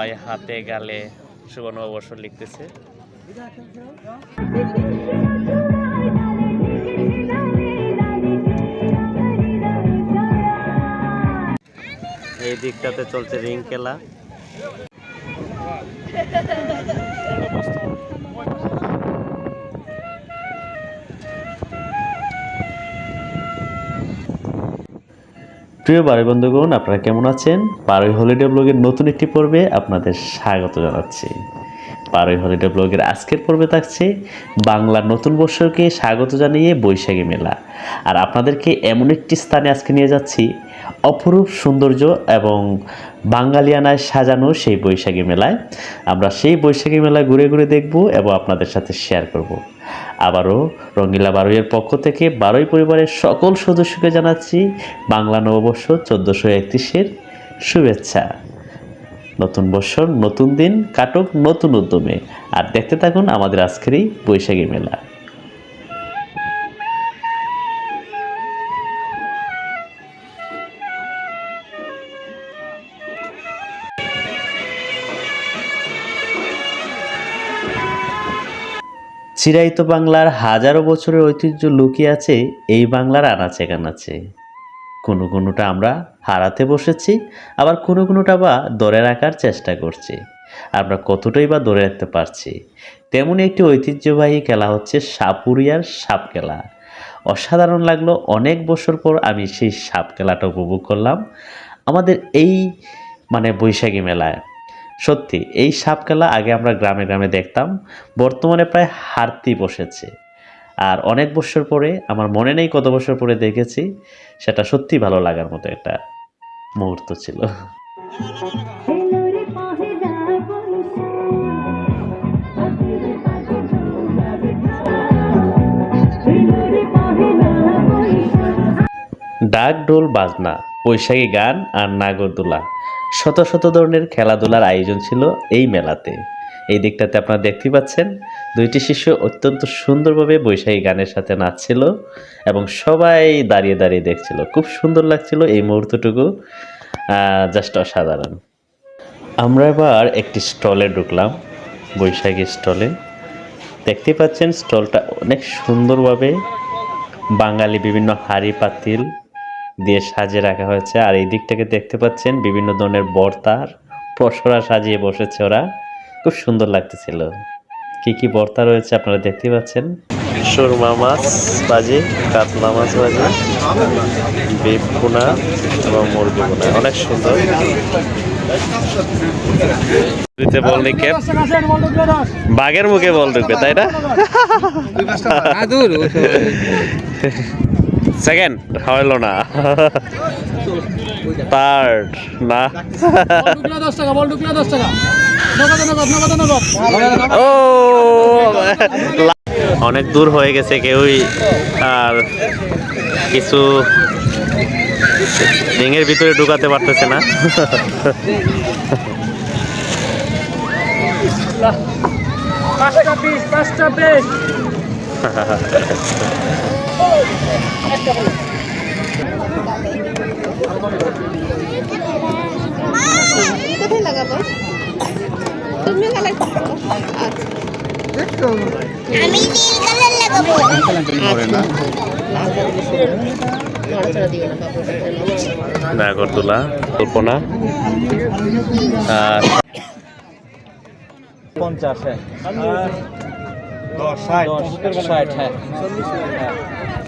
সবাই হাতে গালে শুভ নববর্ষ লিখতেছে। এই দিকটাতে চলছে রিং খেলা। প্রিয় বাড়ি বন্ধুগণ, আপনারা কেমন আছেন? বারোই হলিডে ব্লগের নতুন একটি পর্বে আপনাদের স্বাগত জানাচ্ছি। বারোই হলিডে ব্লগের আজকের পর্বে থাকছে বাংলার নতুন বর্ষকে স্বাগত জানিয়ে বৈশাখী মেলা। আর আপনাদেরকে এমন একটি স্থানে আজকে নিয়ে যাচ্ছি অপরূপ সৌন্দর্য এবং বাঙালিয়ানায় সাজানো সেই বৈশাখী মেলায়। আমরা সেই বৈশাখী মেলায় ঘুরে ঘুরে দেখব এবং আপনাদের সাথে শেয়ার করব। আবারও রঙ্গিলা বারুইয়ের পক্ষ থেকে বারোই পরিবারের সকল সদস্যকে জানাচ্ছি বাংলা নববর্ষ চোদ্দোশো একত্রিশের শুভেচ্ছা। নতুন বছর, নতুন দিন কাটক নতুন উদ্যমে। আর দেখতে থাকুন আমাদের আজকের এই বৈশাখী মেলা। চিরায়ত বাংলার হাজারো বছরের ঐতিহ্য লুকিয়ে আছে এই বাংলার আনাচে কানাচে। কোনো কোনোটা আমরা হারাতে বসেছি, আবার কোনো কোনোটা বা ধরে রাখার চেষ্টা করছি। আমরা কতটাই বা ধরে রাখতে পারছি। তেমনই একটি ঐতিহ্যবাহী খেলা হচ্ছে সাপুরিয়ার সাপ খেলা। অসাধারণ লাগল অনেক বছর পর আমি সেই সাপ খেলাটা উপভোগ করলাম। আমাদের এই মানে বৈশাখী মেলায় সত্যি, এই সাপ খেলা আগে আমরা গ্রামে গ্রামে দেখতাম, বর্তমানে প্রায় হারতেই বসেছে। আর অনেক বছর পরে, আমার মনে নেই কত বছর পরে দেখেছি, সেটা সত্যি ভালো লাগার মতো একটা মুহূর্ত ছিল। ডাক ডোল বাজনা, বৈশাখী গান আর নাগরদোলা। শত শত ধরনের খেলাধুলার আয়োজন ছিল এই মেলাতে। এই দিকটাতে আপনারা দেখতে পাচ্ছেন, দুইটি শিশু অত্যন্ত সুন্দরভাবে বৈশাখী গানের সাথে নাচছিল এবং সবাই দাঁড়িয়ে দাঁড়িয়ে দেখছিল। খুব সুন্দর লাগছিল এই মুহূর্তটুকু জাস্ট অসাধারণ। আমরা এবার একটি স্টলে ঢুকলাম, বৈশাখী স্টলে। দেখতে পাচ্ছেন স্টলটা অনেক সুন্দরভাবে বাঙালি বিভিন্ন হাঁড়ি পাতিল দিয়ে সাজিয়ে রাখা হয়েছে। আর এই দিকটাকে দেখতে পাচ্ছেন বিভিন্ন ধরনের বর্তার পসরা সাজিয়ে বসেছে ওরা। খুব সুন্দর লাগতেছিল। কি কি বর্তা রয়েছে আপনারা দেখতে পাচ্ছেন? সুরমা মাছ ভাজি কাতলা মাছ ভাজি বিফ পোনা এবং মুরগি পোনা অনেক সুন্দর। বল বাঘের মুখে বল ঢুকবে তাই না? সেকেন্ড হইল না। থার্ড না। ও! অনেক দূর হয়ে গেছে কেউই আর কিছু রিংয়ের ভিতরে ঢুকাতে পারতেছে না। পাঁচটা পিস পাঁচটা পিস কোথায় লাগাবো? তুমি লাগাবো আমি নীল কালার লাগাবো। নাগরদোলা কল্পনা। আর পঞ্চাশ হ্যাঁ। দশ ষাট। ষাট হ্যাঁ।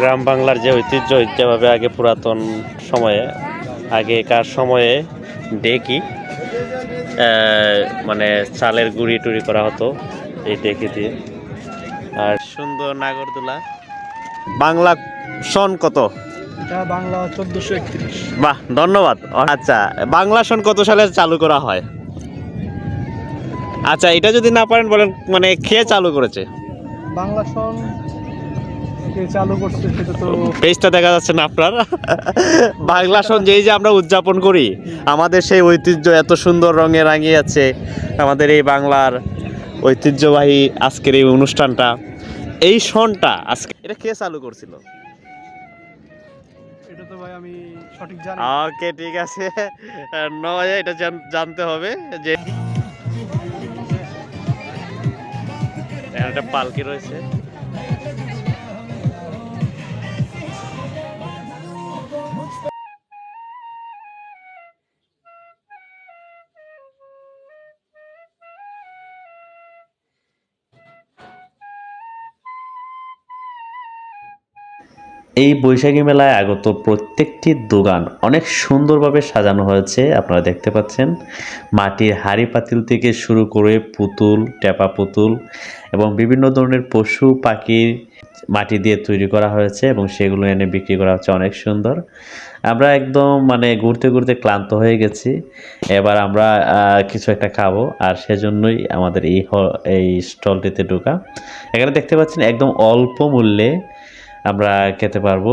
গ্রাম বাংলার যে ঐতিহ্য যেভাবে আগে পুরাতন সময়ে আগেকার সময়ে ডেকি মানে চালের গুঁড়ি টুড়ি করা হতো এই ডেকে দিয়ে। আর সুন্দর নাগরদোলা। বাংলা সন কত? বাংলা চোদ্দোশো একত্রিশ। বাহ ধন্যবাদ। আচ্ছা বাংলা সন কত সালে চালু করা হয়? আচ্ছা এটা যদি না পারেন বলেন মানে খেয়ে চালু করেছে? বাংলা কে চালু করছে সেটা তো পেজটা দেখা যাচ্ছে না আপনার। বাংলা সন যেই যে আমরা উদযাপন করি আমাদের সেই ঐতিহ্য এত সুন্দর রঙে রাঙিয়ে আছে আমাদের এই বাংলার ঐতিহ্যবাহী আজকের এই অনুষ্ঠানটা। এই সনটা আজকে এটা কে চালু করছিল? এটা তো ভাই আমি সঠিক জানি ওকে ঠিক আছে। নয় এটা জানতে হবে যে একটা পালকি রয়েছে। এই বৈশাখী মেলায় আগত প্রত্যেকটি দোকান অনেক সুন্দরভাবে সাজানো হয়েছে, আপনারা দেখতে পাচ্ছেন। মাটির হাড়ি পাতিল থেকে শুরু করে পুতুল, টেপা পুতুল এবং বিভিন্ন ধরনের পশু পাখির মাটি দিয়ে তৈরি করা হয়েছে এবং সেগুলো এনে বিক্রি করা হচ্ছে অনেক সুন্দর। আমরা একদম মানে ঘুরতে ঘুরতে ক্লান্ত হয়ে গেছি। এবার আমরা কিছু একটা খাব আর সেজন্যই আমাদের এই এই স্টলটিতে ঢোকা। এখানে দেখতে পাচ্ছেন একদম অল্প মূল্যে আমরা খেতে পারব।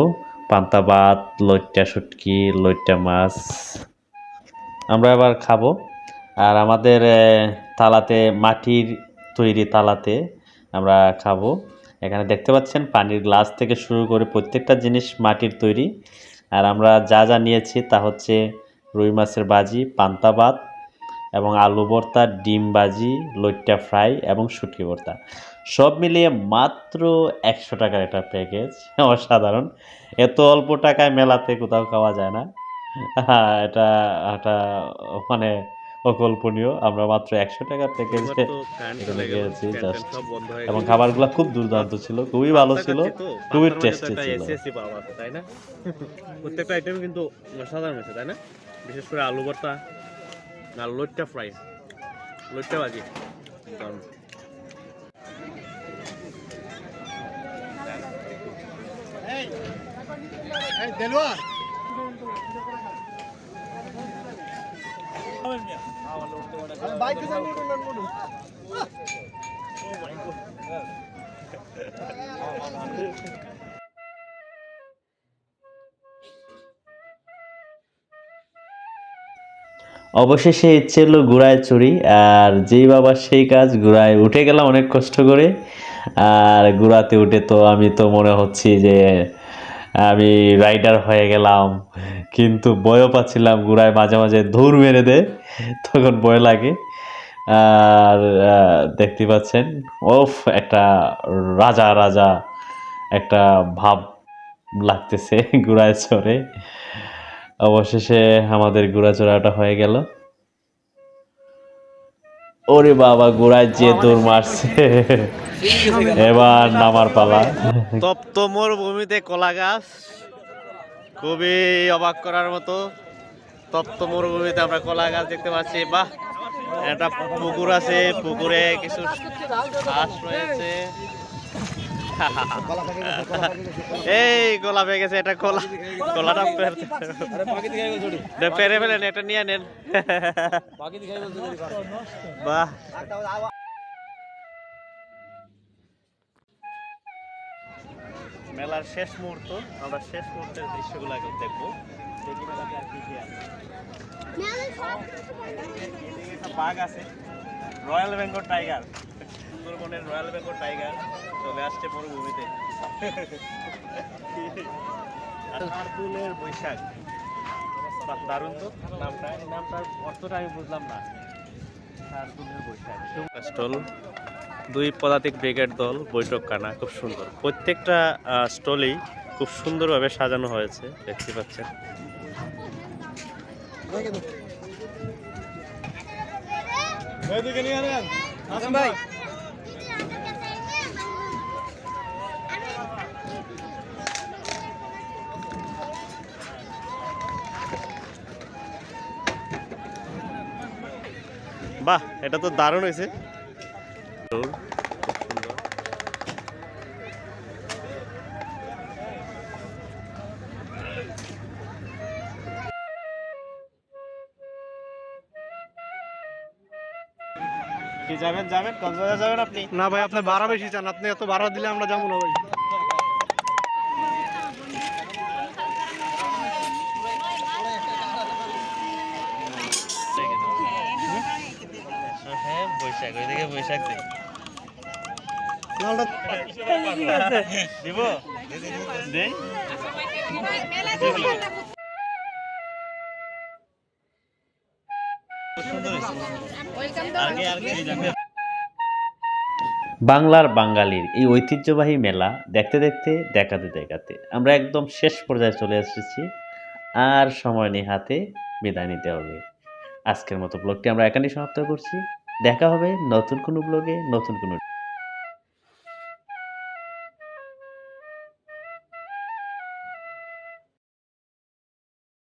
পান্তা ভাত, লইট্টা শুটকি, লইট্টা মাছ। আমরা এবার খাব। আর আমাদের তালাতে মাটির তৈরি তালাতে আমরা খাব। এখানে দেখতে পাচ্ছেন, পানির গ্লাস থেকে শুরু করে প্রত্যেকটা জিনিস মাটির তৈরি। আর আমরা যা যা নিয়েছি তা হচ্ছে রুই মাছের বাজি পান্তা ভাত এবং আলু ভর্তা, ডিম বাজি লইট্টা ফ্রাই এবং শুটকি ভর্তা। সব মিলিয়ে মাত্র একশো টাকার একটা প্যাকেজ অসাধারণ। এত অল্প টাকায় মেলাতে কোথাও খাওয়া যায় না। হ্যাঁ, এটা এটা মানে অকল্পনীয়। আমরা মাত্র একশো টাকার প্যাকেজে গিয়েছি। এবং খাবারগুলো খুব দুর্দান্ত ছিল খুবই ভালো ছিল খুবই টেস্টি ছিল। তাই না? প্রত্যেকটা আইটেম কিন্তু অসাধারণ হয়েছে তাই না? বিশেষ করে আলু ভর্তা আর লইট্টা ফ্রাই ভাজি। অবশেষে ইচ্ছে হলো ঘোড়ায় চড়ি, আর যেই বাবা সেই কাজ ঘোড়ায় উঠে গেলাম অনেক কষ্ট করে। আর ঘোড়াতে উঠে তো আমি তো মনে হচ্ছি যে, আমি রাইডার হয়ে গেলাম। কিন্তু ভয়ও পাচ্ছিলাম ঘোড়ায় মাঝে মাঝে ধুর মেরে দেয়, তখন ভয় লাগে। আর দেখতে পাচ্ছেন ওফ একটা রাজা রাজা, একটা ভাব লাগতেছে ঘোড়ায় চড়ে। অবশেষে আমাদের ঘোরাচড়াটা হয়ে গেল। ওরে বাবা গোড়ায় যে দৌড় মারছে। এবার নামার পালা। তপ্ত মরুভূমিতে কলা গাছ। খুবই অবাক করার মতো। তপ্ত মরুভূমিতে আমরা কলা গাছ দেখতে পাচ্ছি। বাহ একটা পুকুর আছে। পুকুরে কিছু ঘাস রয়েছে। এই কলা পেয়ে গেছে এটা কলা কলাটা পেরতে পেরে ফেলেন এটা নিয়ে নেন। বাহ। মেলার শেষ মুহূর্ত আমরা শেষ মুহূর্তের দৃশ্যগুলো দেখব। দেখি মেলাতে আর কি কি আছে বাঘ আছে রয়্যাল বেঙ্গল টাইগার সুন্দরবনের রয়্যাল বেঙ্গল টাইগার চলে আসছে মরুভূমিতে। শার্দুলের বৈশাখ। দারুণ তো নামটা এই নামটার অর্থটা আমি বুঝলাম না। শার্দুলের বৈশাখ। স্টল দুই পদাতিক ব্রিগেড দল বৈঠক কানা খুব সুন্দর। প্রত্যেকটা স্টলেই খুব সুন্দরভাবে সাজানো হয়েছে দেখতে পাচ্ছেন। ভাই। বাহ এটা তো দারুণ হয়েছে। যাবেন যাবেন? কক্সবাজার যাবেন আপনি? না ভাই আপনি ভাড়া বেশি চান আপনি এত ভাড়া দিলে আমরা যাব না ভাই। বৈশাখ বৈশাখ দিব? দেই? আগে এই যাবে বাংলার বাঙালির এই ঐতিহ্যবাহী মেলা দেখতে দেখতে দেখাতে দেখাতে আমরা একদম শেষ পর্যায়ে চলে এসেছি। আর সময় নেই হাতে বিদায় নিতে হবে। আজকের মতো ব্লগটি আমরা এখানেই সমাপ্ত করছি। দেখা হবে নতুন কোনো ব্লগে নতুন কোনো